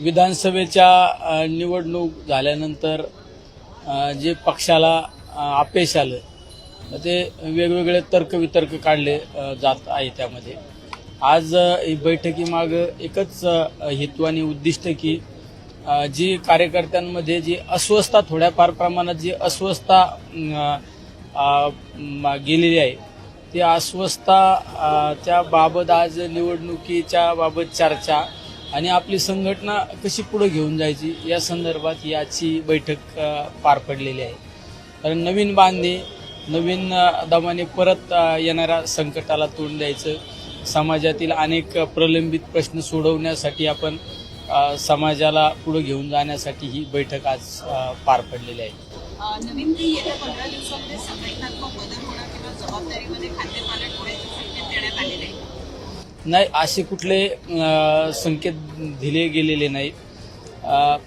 विधानसभेच्या निवडणूक झाल्यानंतर जे पक्षाला अ, अपयश आलं ते वेगवेगळे तर्कवितर्क काढले जात आहे त्यामध्ये. आज ही बैठकीमागं एकच हेतू आणि उद्दिष्ट की जी कार्यकर्त्यांमध्ये जी अस्वस्थता थोड्याफार प्रमाणात जी अस्वस्थता गेलेली आहे ती अस्वस्थता अ, त्या बाबत आज निवडणुकीच्या बाबत चर्चा आणि आपली संघटना कशी पुढे घेऊन जायची या संदर्भात याची बैठक पार पडलेली आहे. कारण नवीन बांधे नवीन दमाने परत येणाऱ्या संकटाला तोंड द्यायचं समाजातील अनेक प्रलंबित प्रश्न सोडवण्यासाठी आपण समाजाला पुढे घेऊन जाण्यासाठी ही बैठक आज पार पडलेली आहे. नवीन काही येत्या पंधरा दिवसामध्ये संघटनात्मक बदल होणार किंवा जबाबदारीमध्ये खाद्यपालन होण्याचे संकेत देण्यात आलेले आहे. नाही असे कुठले संकेत दिले गेलेले नाही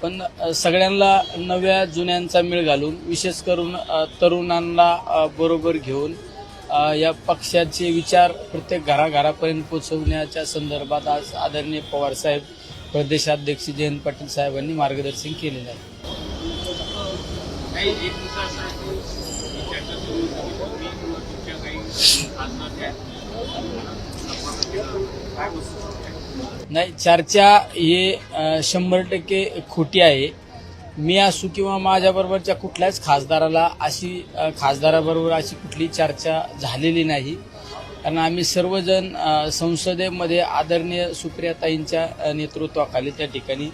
पण सगळ्यांना नव्या जुन्यांचा मेळ घालून विशेष करून तरुणांना बरोबर घेऊन या पक्षाचे विचार प्रत्येक घराघरापर्यंत पोचवण्याच्या संदर्भात आज आदरणीय पवारसाहेब प्रदेशाध्यक्ष जयंत पाटील साहेबांनी मार्गदर्शन केलेलं आहे काही एक मुद्दा असा आहे की ही चर्चा सुरू होती की तुम्ही किंवा तुमच्या काही खासदार त्या संपर्क केला. काय वस्तू नाही चर्चा ही शंभर टक्के खोटी आहे. मी असू किंवा माझ्याबरोबरच्या कुठल्याच खासदाराला अशी खासदाराबरोबर अशी कुठली चर्चा झालेली नाही. कारण आम्ही सर्वजण संसदेमध्ये आदरणीय सुप्रियाताईंच्या नेतृत्वाखाली त्या ठिकाणी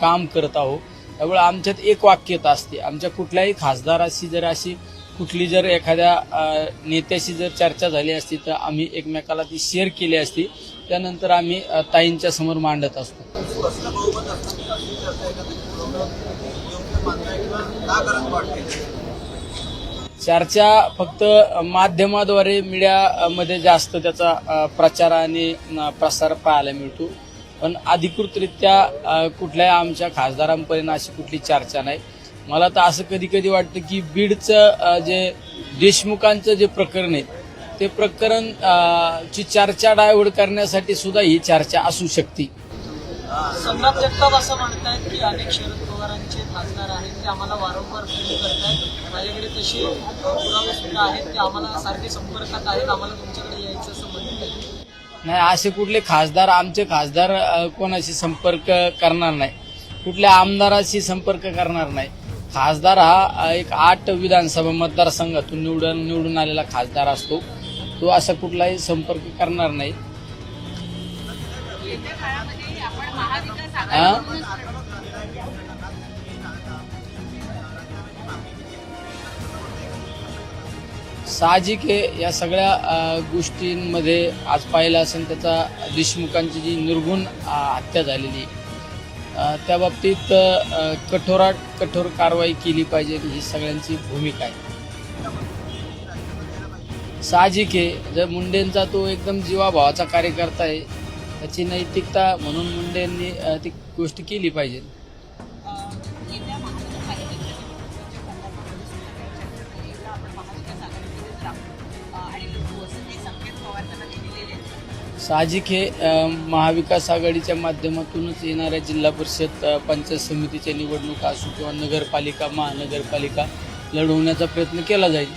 काम करत आहोत. त्यामुळे आमच्यात एक वाक्यता असते आमच्या कुठल्याही खासदाराशी जर अशी कुठली जर एखाद्या नेत्याशी जर चर्चा झाली असती तर आम्ही एकमेकाला ती शेअर केली असती. त्यानंतर आम्ही ताईंच्या समोर मांडत असतो. चर्चा फक्त माध्यमाद्वारे मीडियामध्ये जास्त त्याचा प्रचार आणि प्रसार पाहायला मिळतो. पण अधिकृतरित्या कुठल्याही आमच्या खासदारांपर्यंत अशी कुठली चर्चा नाही. मला तर असं कधी कधी वाटतं की बीडचं जे देशमुखांचं जे प्रकरण आहे ते प्रकरण ची चर्चा डायव्हर्ट करण्यासाठी सुद्धा ही चर्चा असू शकते. जगताप असं म्हणतायत की अनेक शरद पवारांचे खासदार आहेत ते आम्हाला वारंवार फोन करतायत. माझ्याकडे तसे पुरावे सुद्धा आहेत ते आम्हाला सारखे संपर्कात आहेत आम्हाला तुमच्याकडे यायचं असं म्हणतात नाही असे कुठले खासदार आमचे खासदार कोणाशी संपर्क करणार नाही. कुठल्या आमदाराशी संपर्क करणार नाही. खासदार हा एक आठ विधानसभा मतदारसंघातून निवडून निवडून आलेला खासदार असतो. तो असा कुठलाही संपर्क करणार नाही. साहजिक आहे या सगळ्या गोष्टींमध्ये आज पाहिलं असेल त्याचा देशमुखांची जी निर्गुण हत्या झालेली. त्या बाबतीत कठोरात कठोर कारवाई केली पाहिजे ही सगळ्यांची भूमिका आहे. साहजिक आहे. जर मुंडेंचा तो एकदम जीवाभावाचा कार्यकर्ता आहे त्याची नैतिकता म्हणून मुंडेंनी ती गोष्ट केली पाहिजे. साहजिक हे महाविकास आघाडीच्या माध्यमातूनच येणाऱ्या जिल्हा परिषद पंचायत समितीच्या निवडणुका असो किंवा नगरपालिका महानगरपालिका लढवण्याचा प्रयत्न केला जाईल.